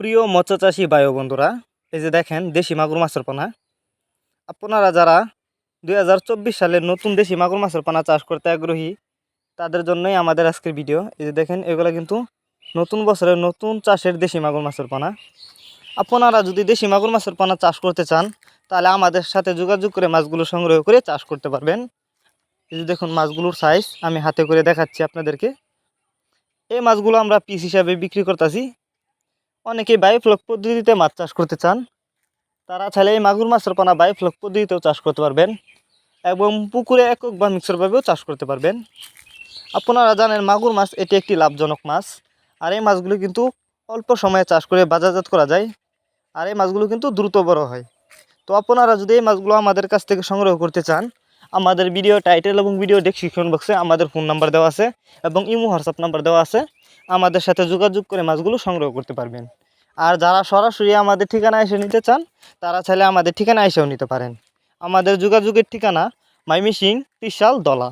প্রিয় মৎস্যচাষী বায়ু বন্ধুরা, এই যে দেখেন দেশি মাগুর মাছের পোনা। আপনারা যারা দুই হাজার চব্বিশ সালের নতুন দেশি মাগুর মাছের পোনা চাষ করতে আগ্রহী, তাদের জন্যই আমাদের আজকের ভিডিও। এই যে দেখেন, এগুলো কিন্তু নতুন বছরের নতুন চাষের দেশি মাগুর মাছের পোনা। আপনারা যদি দেশি মাগুর মাছের পোনা চাষ করতে চান, তাহলে আমাদের সাথে যোগাযোগ করে মাছগুলো সংগ্রহ করে চাষ করতে পারবেন। এই যে দেখুন মাছগুলোর সাইজ আমি হাতে করে দেখাচ্ছি আপনাদেরকে। এই মাছগুলো আমরা পিস হিসাবে বিক্রি করতেছি। অনেকেই বায়োফ্লক পদ্ধতিতে মাছ চাষ করতে চান। তারা চাইলে এই মাগুর মাছের পোনা বায়োফ্লক পদ্ধতিতেও চাষ করতে পারবেন এবং পুকুরে একক বা মিক্সরভাবেও চাষ করতে পারবেন। আপনারা জানেন মাগুর মাছ এটি একটি লাভজনক মাছ। আর এই মাছগুলো কিন্তু অল্প সময়ে চাষ করে বাজারজাত করা যায়। আর এই মাছগুলো কিন্তু দ্রুত বড় হয়। তো আপনারা যদি এই মাছগুলো আমাদের কাছ থেকে সংগ্রহ করতে চান, আমাদের ভিডিও টাইটেল এবং ভিডিও ডেসক্রিপশন বক্সে আমাদের ফোন নাম্বার দেওয়া আছে এবং ইমো হোয়াটসঅ্যাপ নাম্বার দেওয়া আছে। আমাদের সাথে যোগাযোগ করে মাছগুলো সংগ্রহ করতে পারবেন। আর যারা সরাসরি আমাদের ঠিকানা এসে নিতে চান, তারা চাইলে আমাদের ঠিকানা এসেও নিতে পারেন। আমাদের যোগাযোগের ঠিকানা মাইমিসিং ত্রিশাল দলা।